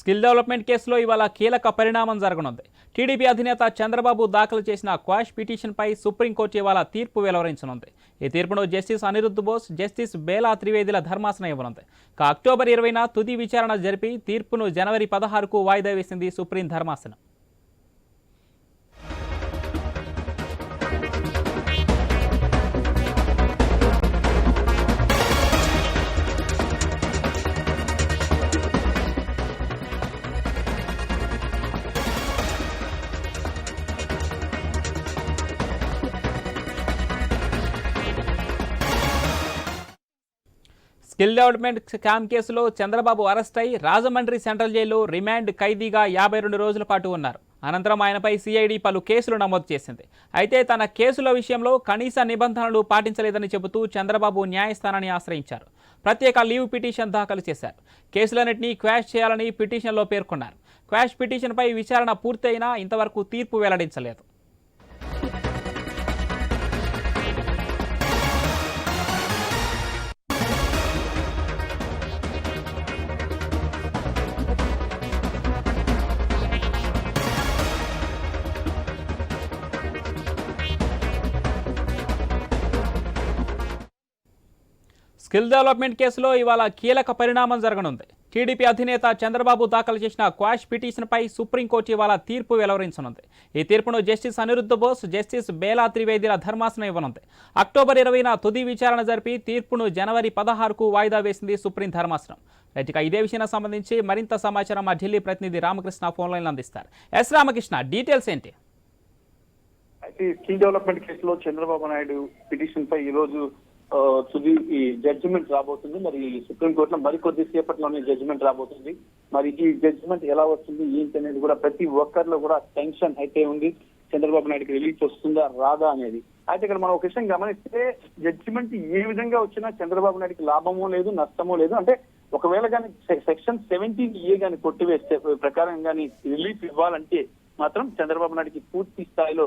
Skill development కేసులో ఇవాళ కీలక పరిణామం జరగనుంది. టీడీపీ అధినేత చంద్రబాబు దాఖలు చేసిన క్వాష్ పిటిషన్పై సుప్రీంకోర్టు ఇవాళ తీర్పు వెలువరించనుంది. ఈ తీర్పును జస్టిస్ అనిరుద్ధ్ బోస్ జస్టిస్ బేలా త్రివేదిల ధర్మాసనం ఇవ్వనుంది. అక్టోబర్ ఇరవైన తుది విచారణ జరిపి తీర్పును జనవరి పదహారుకు వాయిదా వేసింది సుప్రీం ధర్మాసనం. స్కిల్ డెవలప్మెంట్ క్యాంప్ కేసులో చంద్రబాబు అరెస్ట్ అయి రాజమండ్రి సెంట్రల్ జైల్లో రిమాండ్ ఖైదీగా యాభై రెండు రోజుల పాటు ఉన్నారు. అనంతరం ఆయనపై సిఐడి పలు కేసులు నమోదు చేసింది. అయితే తన కేసుల విషయంలో కనీస నిబంధనలు పాటించలేదని చెబుతూ చంద్రబాబు న్యాయస్థానాన్ని ఆశ్రయించారు. ప్రత్యేక లీవ్ పిటిషన్ దాఖలు చేశారు. కేసులన్నింటినీ క్వాష్ చేయాలని పిటిషన్లో పేర్కొన్నారు. క్వాష్ పిటిషన్పై విచారణ పూర్తయినా ఇంతవరకు తీర్పు వెల్లడించలేదు. స్కిల్ డెవలప్మెంట్ కేసులో ఇవాళ కీలక పరిణామం జరగనుంది. టీడీపీ అధినేత చంద్రబాబు దాఖలు చేసిన క్వాష్ పిటిషన్పై సుప్రీంకోర్టు ఇవాళ తీర్పు వెలువరించనుంది. ఈ తీర్పును జస్టిస్ అనిరుద్ధ బోస్ జస్టిస్ బేలా త్రివేదిల ధర్మాసనం ఇవ్వనుంది. అక్టోబర్ ఇరవైన తుది విచారణ జరిపి తీర్పును జనవరి పదహారుకు వాయిదా వేసింది సుప్రీం ధర్మాసనం. రైట్ ఇదే విషయానికి సంబంధించి మరింత సమాచారం మా ఢిల్లీ ప్రతినిధి రామకృష్ణ ఫోన్లైన్ అందిస్తారు. ఎస్ రామకృష్ణ డీటెయిల్స్ ఏంటి? అయితే స్కిల్ డెవలప్మెంట్ కేసులో చంద్రబాబు నాయుడు పిటిషన్ పై ఈ రోజు తుది ఈ జడ్జిమెంట్ రాబోతుంది. మరి సుప్రీంకోర్టులో మరికొద్ది సేపట్లోనే జడ్జిమెంట్ రాబోతుంది. మరి ఈ జడ్జిమెంట్ ఎలా వస్తుంది ఏంటి అనేది కూడా ప్రతి ఒక్కరిలో కూడా టెన్షన్ అయితే ఉంది. చంద్రబాబు నాయుడుకి రిలీఫ్ వస్తుందా రాదా అనేది. అయితే ఇక్కడ మనం ఒక విషయం గమనిస్తే జడ్జిమెంట్ ఏ విధంగా వచ్చినా చంద్రబాబు నాయుడుకి లాభమో లేదు నష్టమో లేదు. అంటే ఒకవేళ కానీ సెక్షన్ సెవెంటీన్ ఏ కానీ కొట్టివేస్తే ప్రకారం కానీ రిలీఫ్ ఇవ్వాలంటే మాత్రం చంద్రబాబు నాయుడుకి పూర్తి స్థాయిలో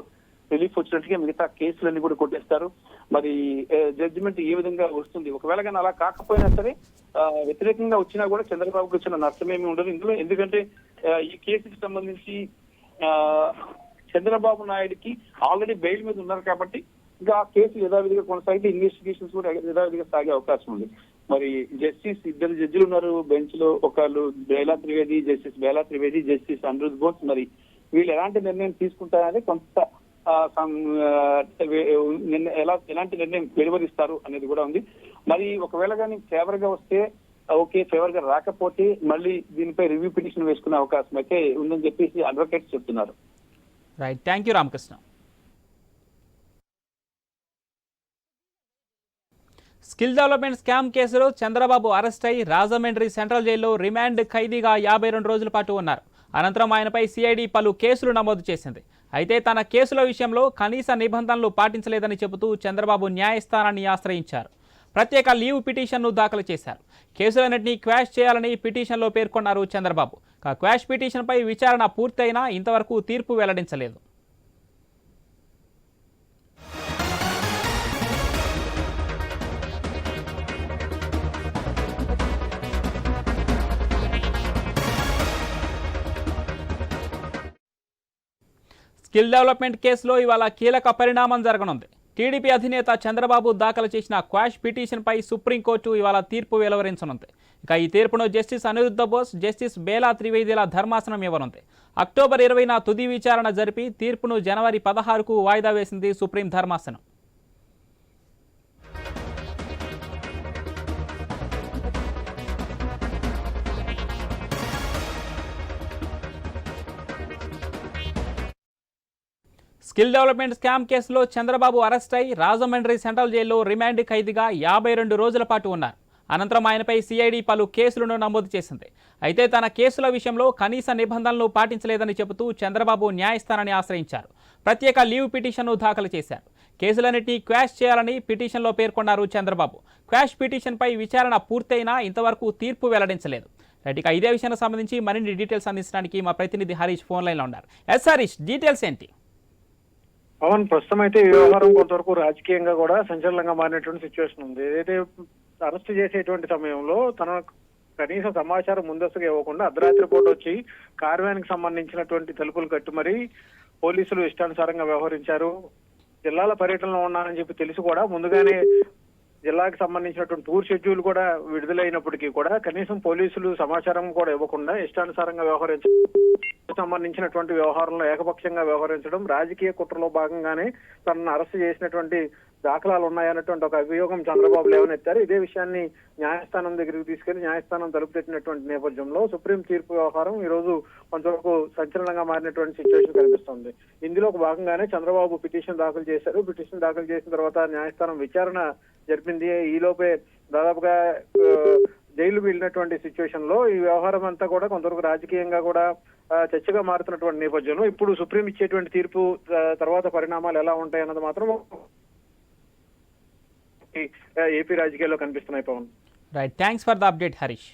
రిలీఫ్ వచ్చినట్టుగా మిగతా కేసులన్నీ కూడా కొట్టేస్తారు. మరి జడ్జిమెంట్ ఏ విధంగా వస్తుంది? ఒకవేళ కానీ అలా కాకపోయినా సరే వ్యతిరేకంగా వచ్చినా కూడా చంద్రబాబుకి వచ్చిన నష్టమేమి ఉండదు. ఇందులో ఎందుకంటే ఈ కేసుకి సంబంధించి ఆ, చంద్రబాబు నాయుడికి ఆల్రెడీ బెయిల్ మీద ఉన్నారు కాబట్టి ఇంకా ఆ కేసు యథావిధిగా కొనసాగితే ఇన్వెస్టిగేషన్స్ కూడా యథావిధిగా సాగే అవకాశం ఉంది. మరి జస్టిస్ ఇద్దరు జడ్జిలు ఉన్నారు బెంచ్లో ఒకళ్ళు బేలా త్రివేది జస్టిస్ బేలా త్రివేది జస్టిస్ అనిరుద్ బోస్. మరి వీళ్ళు ఎలాంటి నిర్ణయం తీసుకుంటారనేది కొంత ఎలా ఎలాంటి నిర్ణయం వెలువరిస్తారు అనేది కూడా ఉంది. మరి ఒకవేళ కానీ ఫేవర్గా వస్తే ఓకే ఫేవర్గా రాకపోతే మళ్ళీ దీనిపై రివ్యూ పిటిషన్ వేసుకునే అవకాశం అయితే ఉందని చెప్పేసి అడ్వకేట్స్ చెప్తున్నారు. Right. Thank you Ramakrishna. Skill development scam కేసులో చంద్రబాబు అరెస్ట్ అయి రాజమండ్రి సెంట్రల్ జైల్లో రిమాండ్ ఖైదీగా యాభై రెండు రోజుల పాటు ఉన్నారు. అనంతరం ఆయనపై సిఐడి పలు కేసులు నమోదు చేసింది. అయితే తన కేసుల విషయంలో కనీస నిబంధనలు పాటించలేదని చెబుతూ చంద్రబాబు న్యాయస్థానాన్ని ఆశ్రయించారు. ప్రత్యేక లీవ్ పిటిషన్ను దాఖలు చేశారు. కేసులన్నింటినీ క్వాష్ చేయాలని పిటిషన్లో పేర్కొన్నారు చంద్రబాబు. క్వాష్ పిటిషన్పై విచారణ పూర్తయినా ఇంతవరకు తీర్పు వెల్లడించలేదు. స్కిల్ డెవలప్మెంట్ కేసులో ఇవాళ కీలక పరిణామం జరగనుంది. టీడీపీ అధినేత చంద్రబాబు దాఖలు చేసిన క్వాష్ పిటిషన్పై సుప్రీంకోర్టు ఇవాళ తీర్పు వెలువరించనుంది. ఇక ఈ తీర్పును జస్టిస్ అనిరుద్ధ బోస్ జస్టిస్ బేలా త్రివేదిల ధర్మాసనం ఇవ్వనుంది. అక్టోబర్ ఇరవైన తుది విచారణ జరిపి తీర్పును జనవరి పదహారుకు వాయిదా వేసింది సుప్రీం ధర్మాసనం. స్కిల్ డెవలప్మెంట్ స్కామ్ కేసులో చంద్రబాబు అరెస్ట్ అయి రాజమండ్రి సెంట్రల్ జైల్లో రిమాండ్ ఖైదీగా యాభై రెండు రోజుల పాటు ఉన్నారు. అనంతరం ఆయనపై సిఐడి పలు కేసులను నమోదు చేసింది. అయితే తన కేసుల విషయంలో కనీస నిబంధనలు పాటించలేదని చెబుతూ చంద్రబాబు న్యాయస్థానాన్ని ఆశ్రయించారు. ప్రత్యేక లీవ్ పిటిషన్ను దాఖలు చేశారు. కేసులన్నింటినీ క్వాష్ చేయాలని పిటిషన్లో పేర్కొన్నారు చంద్రబాబు. క్వాష్ పిటిషన్పై విచారణ పూర్తయినా ఇంతవరకు తీర్పు వెల్లడించలేదు. రైట్ ఇక ఇదే విషయానికి సంబంధించి మరిన్ని డీటెయిల్స్ అందించడానికి మా ప్రతినిధి హరీష్ ఫోన్ లైన్లో ఉన్నారు. ఎస్ హరీష్ డీటెయిల్స్ ఏంటి? పవన్ ప్రస్తుతం అయితే ఈ వ్యవహారం కొంతవరకు రాజకీయంగా కూడా సంచలనంగా మారినటువంటి సిచ్యువేషన్ ఉంది. ఏదైతే అరెస్ట్ చేసేటువంటి సమయంలో తన కనీసం సమాచారం ముందస్తుగా ఇవ్వకుండా అర్ధరాత్రి పూట వచ్చి కార్యానికి సంబంధించినటువంటి తలుపులు కట్టి మరి పోలీసులు ఇష్టానుసారంగా వ్యవహరించారు. జిల్లాల పర్యటనలో ఉన్నానని చెప్పి తెలిసి కూడా ముందుగానే జిల్లాకు సంబంధించినటువంటి టూర్ షెడ్యూల్ కూడా విడుదలైనప్పటికీ కూడా కనీసం పోలీసులు సమాచారం కూడా ఇవ్వకుండా ఇష్టానుసారంగా వ్యవహరించడం సంబంధించినటువంటి వ్యవహారంలో ఏకపక్షంగా వ్యవహరించడం రాజకీయ కుట్రలో భాగంగానే తనను అరెస్ట్ చేసినటువంటి దాఖలాలు ఉన్నాయన్నటువంటి ఒక అభియోగం చంద్రబాబు లేవనెత్తారు. ఇదే విషయాన్ని న్యాయస్థానం దగ్గరికి తీసుకెళ్ళి న్యాయస్థానం తలుపు తట్టినటువంటి నేపథ్యంలో సుప్రీం తీర్పు వ్యవహారం ఈ రోజు కొంతవరకు సంచలనంగా మారినటువంటి సిచ్యువేషన్ కనిపిస్తుంది. ఇందులో ఒక భాగంగానే చంద్రబాబు పిటిషన్ దాఖలు చేశారు. పిటిషన్ దాఖలు చేసిన తర్వాత న్యాయస్థానం విచారణ జరిపింది. ఈ లోపే దాదాపుగా జైలు వెళ్ళినటువంటి సిచ్యువేషన్లో ఈ వ్యవహారం అంతా కూడా కొంతవరకు రాజకీయంగా కూడా చర్చగా మారుతున్నటువంటి నేపథ్యంలో ఇప్పుడు సుప్రీం ఇచ్చేటువంటి తీర్పు తర్వాత పరిణామాలు ఎలా ఉంటాయి అన్నది మాత్రం ఏపీ రాజకీయాల్లో కనిపిస్తున్నాయి Pawan. Right thanks for the update Harish